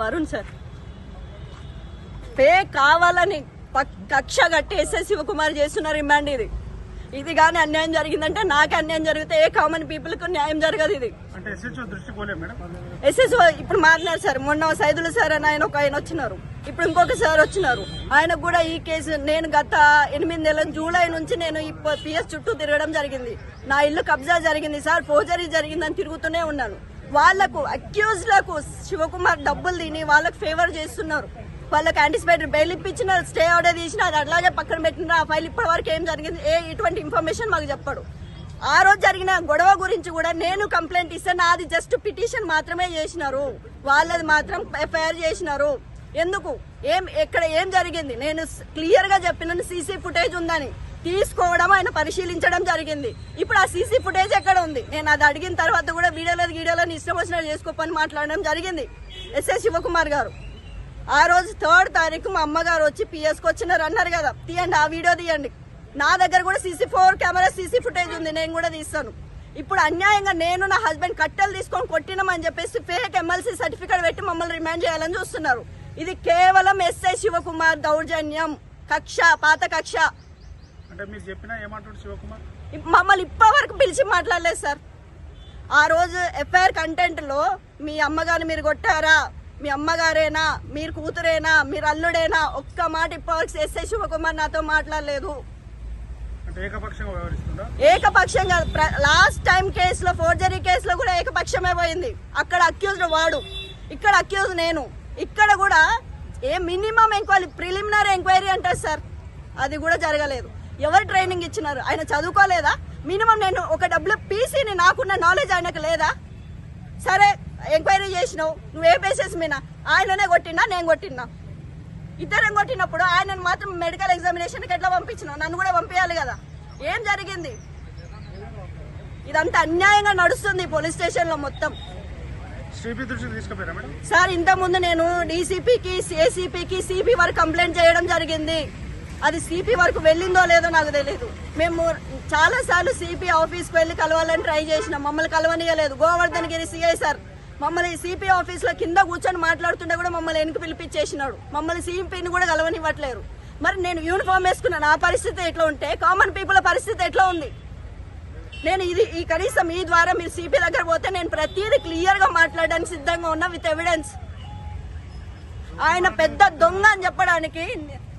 Varun sir. Pay కావాలని కక్ష కట్టి ఎస్ఎస్ శివకుమార్ చేస్తున్న రిమాండ్ ఇది. ఇది కానీ అన్యాయం జరిగిందంటే నాకు అన్యాయం జరిగితే ఏ కామన్ పీపుల్కు న్యాయం జరగదు ఇది. ఎస్ఎస్ ఇప్పుడు మారినారు సార్. మొన్న సైదులు సార్ అని ఆయన ఒక ఆయన వచ్చినారు. ఇప్పుడు ఇంకొక సార్ వచ్చినారు. ఆయనకు కూడా ఈ కేసు నేను గత ఎనిమిది నెలల జూలై నుంచి నేను ఈ పిఎస్ చుట్టూ తిరగడం జరిగింది. నా ఇల్లు కబ్జా జరిగింది సార్. ఫోర్జరీ జరిగిందని తిరుగుతూనే ఉన్నాను. వాళ్ళకు అక్యూజ్లకు శివకుమార్ డబ్బులు తిని వాళ్ళకు ఫేవర్ చేస్తున్నారు. వాళ్ళకి యాంటిసిపేటెడ్ బెయిల్ ఇప్పించిన స్టే ఆర్డర్ తీసిన అది అట్లాగే పక్కన పెట్టిన ఆ ఫైల్ ఇప్పటి వరకు ఏం జరిగింది? ఏ ఇటువంటి ఇన్ఫర్మేషన్ మాకు చెప్పాడు. ఆ రోజు జరిగిన గొడవ గురించి కూడా నేను కంప్లైంట్ ఇస్తే నాది జస్ట్ పిటిషన్ మాత్రమే చేసినారు. వాళ్ళది మాత్రం ఎఫ్ఐఆర్ చేసినారు. ఎందుకు? ఏం ఎక్కడ ఏం జరిగింది? నేను క్లియర్గా చెప్పిన సీసీ ఫుటేజ్ ఉందని. తీసుకోవడం ఆయన పరిశీలించడం జరిగింది. ఇప్పుడు ఆ సీసీ ఫుటేజ్ ఎక్కడ ఉంది? నేను అది అడిగిన తర్వాత కూడా వీడియోలో వీడియోలో ఇష్టం వచ్చినట్టు చేసుకోపని మాట్లాడడం జరిగింది. ఎస్ఎస్ శివకుమార్ గారు. ఆ రోజు థర్డ్ తారీఖు మా అమ్మగారు వచ్చి పిఎస్కి వచ్చినారు అన్నారు కదా. తీయండి ఆ వీడియో తీయండి. నా దగ్గర కూడా CC four camera CC footage ఉంది నేను కూడా తీస్తాను. ఇప్పుడు అన్యాయంగా నేను నా హస్బెండ్ కట్టెలు తీసుకొని కొట్టినామని చెప్పేసి ఫేక్ ఎమ్మెల్సీ సర్టిఫికేట్ పెట్టి మమ్మల్ని రిమాండ్ చేయాలని చూస్తున్నారు. ఇది కేవలం ఎస్ఐ శివకుమార్ దౌర్జన్యం. కక్ష పాత కక్ష. అంటే మీరు చెప్పినా ఏమంటాడు శివకుమార్? మమ్మల్ని ఇప్పటి వరకు పిలిచి మాట్లాడలేదు సార్. ఆ రోజు ఎఫ్ఐఆర్ కంటెంట్లో మీ అమ్మగారిని మీరు కొట్టారా? మీ అమ్మగారేనా? మీరు కూతురేనా? మీరు అల్లుడేనా? ఒక్క మాట ఇప్పటివరకు ఎస్ఐ శివకుమార్ నాతో మాట్లాడలేదు. ఏకపక్షంగా లాస్ట్ టైం కేసులో ఫోర్జరీ కేసులో కూడా ఏకపక్షమే పోయింది. అక్కడ అక్యూజ్డ్ వాడు. ఇక్కడ అక్యూజ్ నేను. ఇక్కడ కూడా a minimum enquiry preliminary enquiry అంటారు సార్. అది కూడా జరగలేదు. ఎవరు ట్రైనింగ్ ఇచ్చినారు? ఆయన చదువుకోలేదా? మినిమం నేను ఒక డబ్బులు పీసీని నాకున్న నాలెడ్జ్ ఆయనకు లేదా? సరే ఎంక్వైరీ చేసినావు. నువ్వు ఏ బేసిస్ మీద? ఆయననే కొట్టినా నేను కొట్టినా? ఇద్దరం కొట్టినప్పుడు ఆయనను మాత్రం మెడికల్ ఎగ్జామినేషన్కి ఎట్లా పంపించినావు? నన్ను కూడా పంపించాలి కదా? ఏం జరిగింది? ఇదంతా అన్యాయంగా నడుస్తుంది పోలీస్ స్టేషన్లో మొత్తం. సార్ ఇంత ముందు నేను డీసీపీకి ఏసీపీకి సిపి వరకు కంప్లైంట్ చేయడం జరిగింది. అది సిపి వరకు వెళ్ళిందో లేదో నాకు తెలియదు మేము చాలాసార్లు సిపి ఆఫీస్కి వెళ్ళి కలవాలని ట్రై చేసినాం. మమ్మల్ని కలవనియలేదు. గోవర్ధన్ గిరి సిఐ సార్ మమ్మల్ని సిపి ఆఫీస్లో కింద కూర్చొని మాట్లాడుతుంటే కూడా మమ్మల్ని వెనుక పిలిపించేసినాడు. మమ్మల్ని సిపిని కూడా కలవనివ్వట్లేరు మరి నేను యూనిఫామ్ వేసుకున్న. నా పరిస్థితి ఎట్లా ఉంటే కామన్ పీపుల్ పరిస్థితి ఎట్లా ఉంది? నేను ఇది ఈ కనీసం ఈ ద్వారా మీరు సిపి దగ్గర పోతే నేను ప్రతిదీ క్లియర్గా మాట్లాడడానికి సిద్ధంగా ఉన్నా విత్ ఎవిడెన్స్ ఆయన పెద్ద దొంగ అని చెప్పడానికి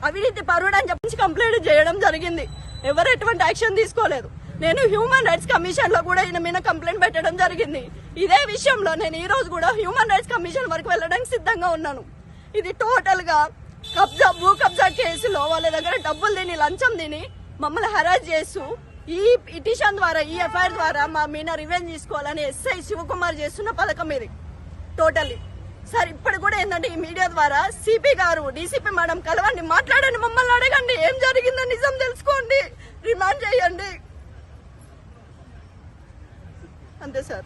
అవినీతి పరుడు అని చెప్పి కంప్లైంట్ చేయడం జరిగింది. ఎవరు ఎటువంటి యాక్షన్ తీసుకోలేదు. నేను హ్యూమన్ రైట్స్ కమిషన్లో కూడా ఈయన మీద కంప్లైంట్ పెట్టడం జరిగింది. ఇదే విషయంలో నేను ఈ రోజు కూడా హ్యూమన్ రైట్స్ కమిషన్ వరకు వెళ్ళడానికి సిద్ధంగా ఉన్నాను. ఇది టోటల్గా కబ్జా భూ కబ్జా కేసులో వాళ్ళ దగ్గర డబ్బులు తిని లంచం తిని మమ్మల్ని హరాజ్ చేస్తూ ఈ పిటిషన్ ద్వారా ఈ ఎఫ్ఐఆర్ ద్వారా మా మీద రివెంజ్ తీసుకోవాలని ఎస్ఐ శివకుమార్ చేస్తున్న పథకం ఇది. టోటల్లీ సార్ ఇప్పుడు ఏంటండి ఈ మీడియా ద్వారా? సిపి గారు డిసిపి మేడం కలవండి మాట్లాడండి మమ్మల్ని అడగండి. ఏం జరిగిందో నిజం తెలుసుకోండి. రిమాండ్ చేయండి. అంతే సార్.